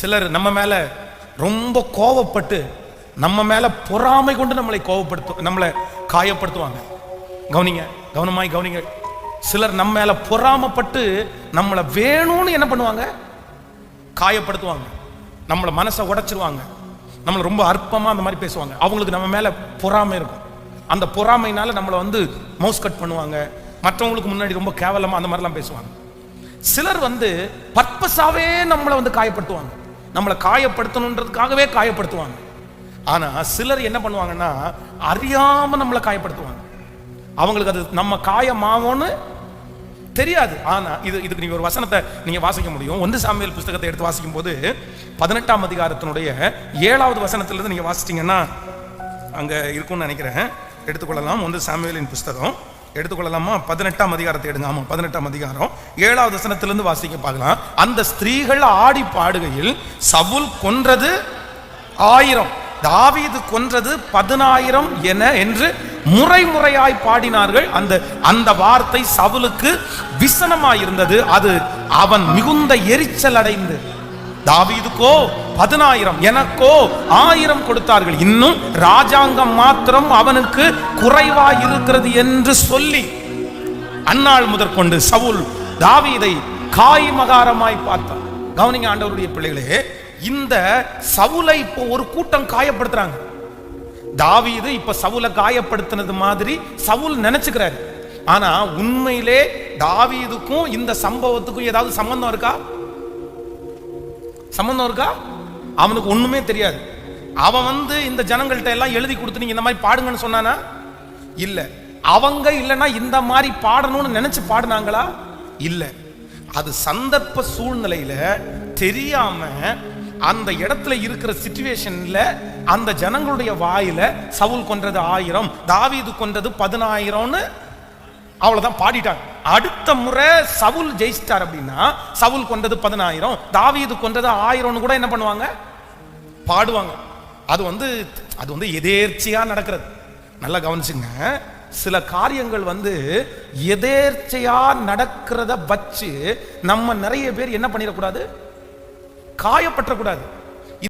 சிலர் நம்ம மேல ரொம்ப கோவப்பட்டு நம்ம மேல பொறாமை கொண்டு நம்மளை கோவப்படுத்து நம்மளை காயப்படுத்துவாங்க. கவனிங்க கவனமாய் கவனிங்க. சிலர் நம்ம மேல பொறாமப்பட்டு நம்மளை வேணும்னு என்ன பண்ணுவாங்க? காயப்படுத்துவாங்க. நம்மளை மனசை உடைச்சிருவாங்க. நம்மளை ரொம்ப அற்பமா அந்த மாதிரி பேசுவாங்க. அவங்களுக்கு நம்ம மேல பொறாமை இருக்கும். அந்த பொறாமைனால நம்மளை வந்து மவுஸ் கட் பண்ணுவாங்க. மற்றவங்களுக்கு முன்னாடி ரொம்ப கேவலமா அந்த மாதிரிலாம் பேசுவாங்க. சிலர் வந்து பர்பஸாவே நம்மளை வந்து காயப்படுத்துவாங்க. நம்மளை காயப்படுத்தணுன்றதுக்காகவே காயப்படுத்துவாங்க. ஆனா சிலர் என்ன பண்ணுவாங்கன்னா அறியாம நம்மளை காயப்படுத்துவாங்க. அவங்களுக்கு அது நம்ம காயமாவோன்னு தெரியாது. ஆனா இது இதுக்கு நீங்க ஒரு வசனத்தை நீங்க வாசிக்க முடியும். ஒன்று சாமியல் புஸ்தகத்தை எடுத்து வாசிக்கும் போது பதினெட்டாம் அதிகாரத்தினுடைய ஏழாவது வசனத்திலிருந்து நீங்க வாசிச்சிங்கன்னா அங்க இருக்கும்னு நினைக்கிறேன். எடுத்துக்கொள்ளலாம். ஒன்று சாமியலின் புஸ்தகம். எடுத்துக்கொள்ளலாமா? பதினெட்டாம் அதிகாரத்தை எடுங்க ஆமா பதினெட்டாம் அதிகாரம். ஏழாவது வசனத்திலிருந்து வாசிக்க பார்க்கலாம். அந்த ஸ்திரீகள் ஆடி பாடுகையில் சவுல் கொன்றது ஆயிரம். தாவீது கொன்றது பதினாயிரம் என என்று முறை முறையாய் பாடினார்கள். அந்த அந்த வார்த்தை சவுலுக்கு விசனமாயிருந்தது. அது அவன் மிகுந்த எரிச்சல் அடைந்து தாவீதுக்கோ பதினாயிரம் எனக்கோ ஆயிரம் கொடுத்தார்கள். இன்னும் ராஜாங்கம் மாத்திரம் அவனுக்கு குறைவா இருக்கிறது என்று சொல்லி அன்னாள் முதற்கொண்டு சவுல் தாவீதை காய்மகாரமாய் பார்த்தான். கவனிங்க ஆண்டவருடைய பிள்ளைகளே இந்த சவுலை இப்போ ஒரு கூட்டம் காயப்படுத்துறாங்க. தாவீது இப்ப சவுலை காயப்படுத்தினது மாதிரி சவுல் நினைச்சுக்கிறாரு. ஆனா உண்மையிலே தாவீதுக்கும் இந்த சம்பவத்துக்கும் ஏதாவது சம்பந்தம் இருக்கா? சம்பந்தம் இருக்கா? அவனுக்கு ஒண்ணுமே தெரியாது. அவன் வந்து இந்த ஜனங்கள்கிட்ட எல்லாம் எழுதி கொடுத்து நீங்க இந்த மாதிரி பாடுங்கன்னு சொன்னானா? இல்ல. அவங்க இல்லைன்னா இந்த மாதிரி பாடணும்னு நினைச்சு பாடினாங்களா? இல்ல. அது சந்தர்ப்ப சூழ்நிலையில தெரியாம அந்த இடத்துல இருக்கிற சிச்சுவேஷன்ல அந்த ஜனங்களுடைய வாயில சவுல் கொன்றது ஆயிரம் தாவீது கொன்றது பதினாயிரம்னு அவ்வளோதான் பாடிட்டாங்க. அடுத்த முறை சவுல் ஜெயிச்சிட்டார் அப்படின்னா சவுல் கொண்டது பதினாயிரம் தாவீது கொண்டது ஆயிரம்னு கூட என்ன பண்ணுவாங்க? பாடுவாங்க. அது வந்து அது வந்து எதேர்ச்சியா நடக்கிறது. நல்லா கவனிச்சுங்க. சில காரியங்கள் வந்து எதேர்ச்சையா நடக்கிறத வச்சு நம்ம நிறைய பேர் என்ன பண்ணிடக்கூடாது? காயப்பற்றக்கூடாது.